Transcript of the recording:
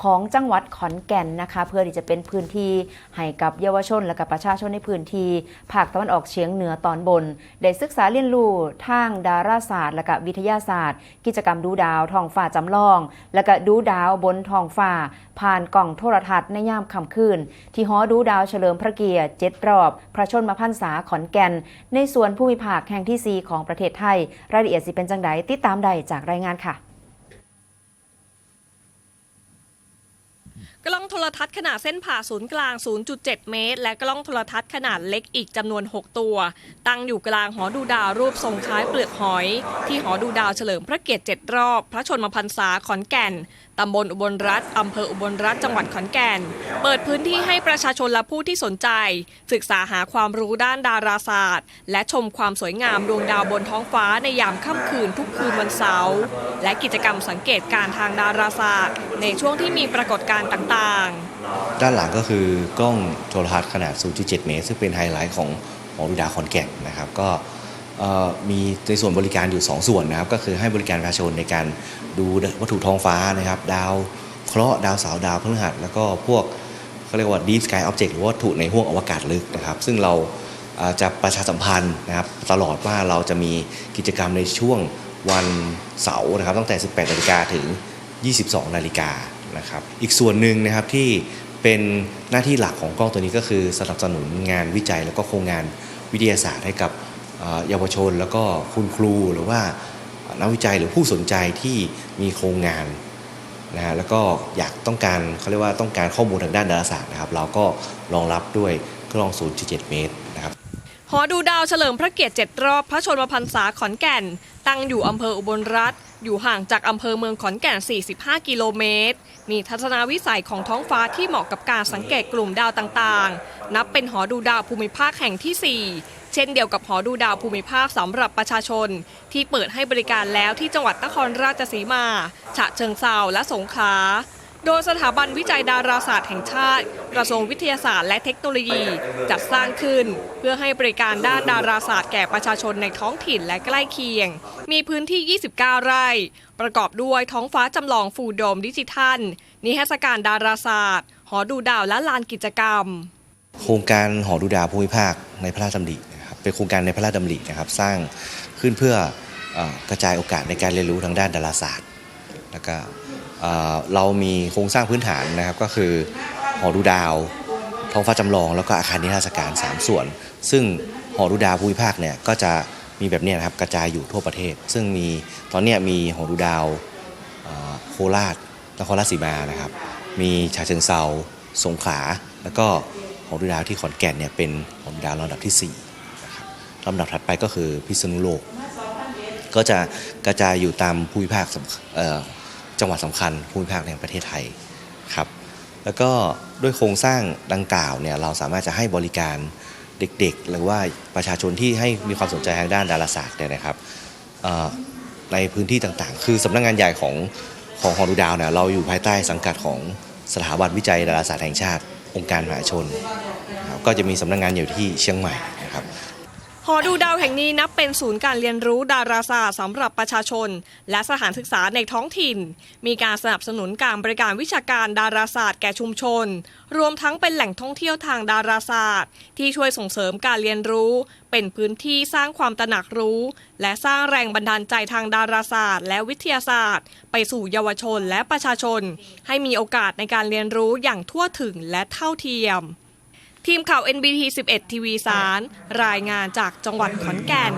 ของจังหวัดขอนแก่นนะคะ เพื่อที่จะเป็นพื้นที่ให้กับเยาวชนและกับประชาชนในพื้นที่ภาคตะวันออกเฉียงเหนือตอนบน ได้ศึกษาเรียนรู้ทางดาราศาสตร์ และกับวิทยาศาสตร์ กิจกรรมดูดาวท้องฟ้าจำลอง และก็ดูดาวบนท้องฟ้า ผ่านกล่องโทรทัศน์ในยามค่ำคืน ที่หอดูดาวเฉลิมพระเกียรติเจ็ดรอบ พระชนมพรรษาขอนแก่น ในส่วนภูมิภาคแห่งที่ 4 ของประเทศไทย รายละเอียดสิเป็นจังไดติดตามได้จากรายงานค่ะ กล้องโทรทัศน์ขนาดเส้นผ่าศูนย์กลาง 0.7 เมตร และกล้องโทรทัศน์ขนาดเล็กอีกจำนวน 6 ตัว ตั้งอยู่กลางหอดูดาวรูปทรงคล้ายเปลือกหอย ที่หอดูดาวเฉลิมพระเกียรติ7รอบ พระชนมพรรษาขอนแก่นตำบลอุบลรัฐอำเภออุบลรัฐจังหวัดขอนแก่น เปิดพื้นที่ให้ประชาชนและผู้ที่สนใจ ศึกษาหาความรู้ด้านดาราศาสตร์ และชมความสวยงามดวงดาวบนท้องฟ้าในยามค่ำคืนทุกคืนวันเสาร์และกิจกรรมสังเกตการทางดาราศาสตร์ ในช่วงที่มีปรากฏการณ์ต่างๆด้านหลังก็คือกล้องโทรทัศน์ขนาด 0.7 เมตร ซึ่งเป็นไฮไลท์ของหอดูดาวขอนแก่นนะครับ ก็มีในส่วนบริการอยู่ 2 ส่วนนะครับ ก็คือให้บริการประชาชนในการดูวัตถุท้องฟ้านะครับ ดาวเคราะห์ดาวเสาร์ดาวพฤหัส แล้วก็พวกเขาเรียกว่า Deep Sky Object หรือวัตถุในห้วงอวกาศลึกนะครับ ซึ่งเราจะประชาสัมพันธ์นะครับตลอดว่าเราจะมีกิจกรรมในช่วงวันเสาร์นะครับตั้งแต่ 18นาฬิกาถึง 22นาฬิกา นะครับอีกส่วนหนึ่งนะครับที่เป็นหน้าที่หลักของกล้องตัวนี้ก็คือสนับสนุนงานวิจัย แล้วก็โครงงานวิทยาศาสตร์ให้กับเยาวชน แล้วก็คุณครูหรือว่านักวิจัยหรือผู้สนใจที่มีโครงงานนะฮะแล้วก็อยากต้องการเขาเรียกว่าต้องการข้อมูลทางด้านดาราศาสตร์นะครับ เราก็รองรับด้วยกล้อง 0.7 เมตรนะครับหอดูดาวเฉลิมพระเกียรติ 7 รอบพระชนมพรรษาขอนแก่น ตั้งอยู่อำเภออุบลรัฐ อยู่ห่างจากอำเภอเมืองขอนแก่น 45 กิโลเมตร มีทัศนวิสัยของท้องฟ้าที่เหมาะกับการสังเกตกลุ่มดาวต่างๆ นับเป็นหอดูดาวภูมิภาคแห่งที่ 4 เช่นเดียวกับหอดูดาวภูมิภาคสำหรับประชาชน ที่เปิดให้บริการแล้วที่จังหวัดนครราชสีมา ฉะเชิงเซาและสงขลา โดยสถาบันวิจัยดาราศาสตร์แห่งชาติ กระทรวงวิทยาศาสตร์และเทคโนโลยี จัดสร้างขึ้น เพื่อให้บริการด้านดาราศาสตร์แก่ประชาชนในท้องถิ่นและใกล้เคียง มีพื้นที่ 29 ไร่ ประกอบด้วยท้องฟ้าจำลองฟูลโดมดิจิทัล นิทรรศการดาราศาสตร์ หอดูดาวและลานกิจกรรม โครงการหอดูดาวภูมิภาคในพระราชดำรินะครับเป็นโครงการในพระราชดำรินะครับสร้างขึ้นเพื่อเออกระจายโอกาสในการเรียนรู้ทางด้านดาราศาสตร์ แล้วก็ เรามีโครงสร้างพื้นฐานนะครับก็คือหอดูดาวท้องฟ้าจำลองแล้วก็อาคารนิทรรศการ 3 ส่วน ซึ่งหอดูดาวภูมิภาคเนี่ยก็จะมีแบบนี้นะครับกระจายอยู่ทั่วประเทศ ซึ่งมีตอนนี้มีหอดูดาวโคราชนครราชสีมานะครับ มีฉะเชิงเซาสงขลาแล้วก็หอดูดาวที่ขอนแก่นเนี่ยเป็นหอดูดาวลำดับที่4นะครับลำดับถัดไปก็คือพิษณุโลก ก็จะกระจายอยู่ตามภูมิภาค จังหวัดสำคัญภูมิภาคในประเทศไทยครับแล้วก็ด้วยโครงสร้างดังกล่าวเนี่ยเราสามารถจะให้บริการเด็กๆ หรือว่าประชาชนที่ให้มีความสนใจทางด้านดาราศาสตร์เนี่ยนะครับในพื้นที่ต่างๆ คือสำนักงานใหญ่ของของฮอดูดาวเนี่ยเราอยู่ภายใต้สังกัดของสถาบันวิจัยดาราศาสตร์แห่งชาติ องค์การมหาชน ก็จะมีสำนักงานอยู่ที่เชียงใหม่นะครับ หอดูดาวแห่งนี้นับเป็นศูนย์การเรียนรู้ดาราศาสตร์สำหรับประชาชน และสถานศึกษาในท้องถิ่น มีการสนับสนุนการบริการวิชาการดาราศาสตร์แก่ชุมชน รวมทั้งเป็นแหล่งท่องเที่ยวทางดาราศาสตร์ ที่ช่วยส่งเสริมการเรียนรู้ เป็นพื้นที่สร้างความตระหนักรู้ และสร้างแรงบันดาลใจทางดาราศาสตร์ และวิทยาศาสตร์ ไปสู่เยาวชนและประชาชน ให้มีโอกาสในการเรียนรู้อย่างทั่วถึงและเท่าเทียม ทีมข่าว NBT 11 ทีวีสาร รายงานจากจังหวัดขอนแก่น